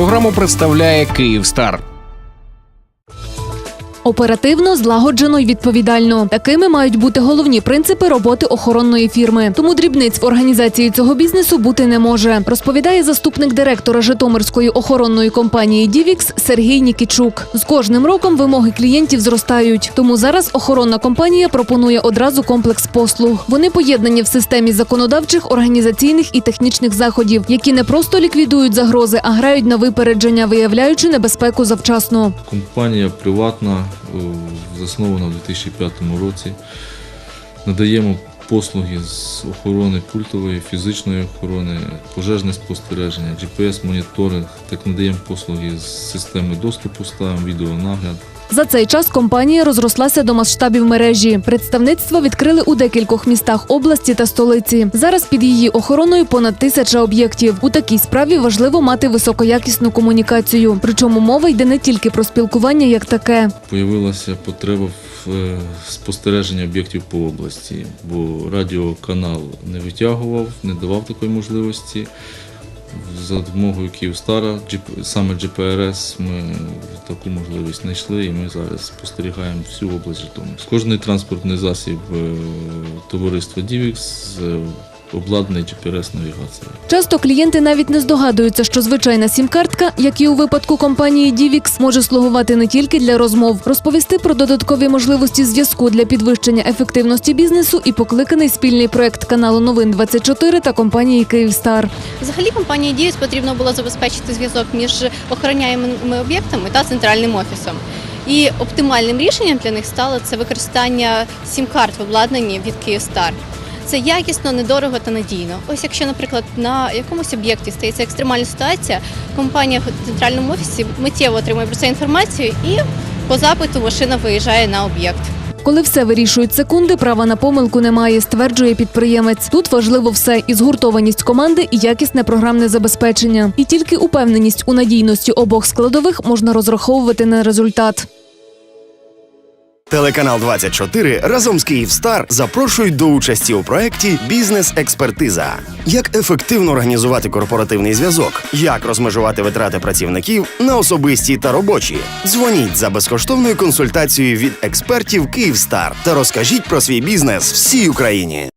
Програму представляє Київстар. Оперативно, злагоджено і відповідально. Такими мають бути головні принципи роботи охоронної фірми. Тому дрібниць в організації цього бізнесу бути не може. Розповідає заступник директора Житомирської охоронної компанії Дівікс Сергій Нікічук. З кожним роком вимоги клієнтів зростають. Тому зараз охоронна компанія пропонує одразу комплекс послуг. Вони поєднані в системі законодавчих, організаційних і технічних заходів, які не просто ліквідують загрози, а грають на випередження, виявляючи небезпеку завчасно. Компанія приватна, заснована в 2005 році. Надаємо послуги з охорони пультової, фізичної охорони, пожежне спостереження, GPS-моніторинг. Так надаємо послуги з системи доступу, ставимо відеонагляд. За цей час компанія розрослася до масштабів мережі. Представництва відкрили у декількох містах області та столиці. Зараз під її охороною понад тисяча об'єктів. У такій справі важливо мати високоякісну комунікацію. Причому мова йде не тільки про спілкування як таке. Появилася потреба в е, спостереженні об'єктів по області, бо радіоканал не витягував, не давав такої можливості. За допомогою Київстара, саме GPRS, ми таку можливість знайшли і ми зараз спостерігаємо всю область Житомир. Кожний транспортний засіб е, товариства Дівікс обладнаний GPS-навігацією. Часто клієнти навіть не здогадуються, що звичайна сім-картка, як і у випадку компанії Дівікс, може слугувати не тільки для розмов, розповісти про додаткові можливості зв'язку для підвищення ефективності бізнесу і покликаний спільний проект каналу Новин 24 та компанії Київстар. Взагалі компанії Дієс потрібно було забезпечити зв'язок між охороняємими об'єктами та центральним офісом. І оптимальним рішенням для них стало це використання сім-карт в обладнанні від Kyivstar. Це якісно, недорого та надійно. Ось якщо, наприклад, на якомусь об'єкті стається екстремальна ситуація, компанія в центральному офісі миттєво отримує про це інформацію і по запиту машина виїжджає на об'єкт. Коли все вирішують секунди, права на помилку немає, стверджує підприємець. Тут важливо все і згуртованість команди, і якісне програмне забезпечення. І тільки упевненість у надійності обох складових можна розраховувати на результат. Телеканал 24 разом з Київстар запрошують до участі у проєкті Бізнес-експертиза. Як ефективно організувати корпоративний зв'язок, як розмежувати витрати працівників на особисті та робочі. Дзвоніть за безкоштовною консультацією від експертів Київстар та розкажіть про свій бізнес всій Україні.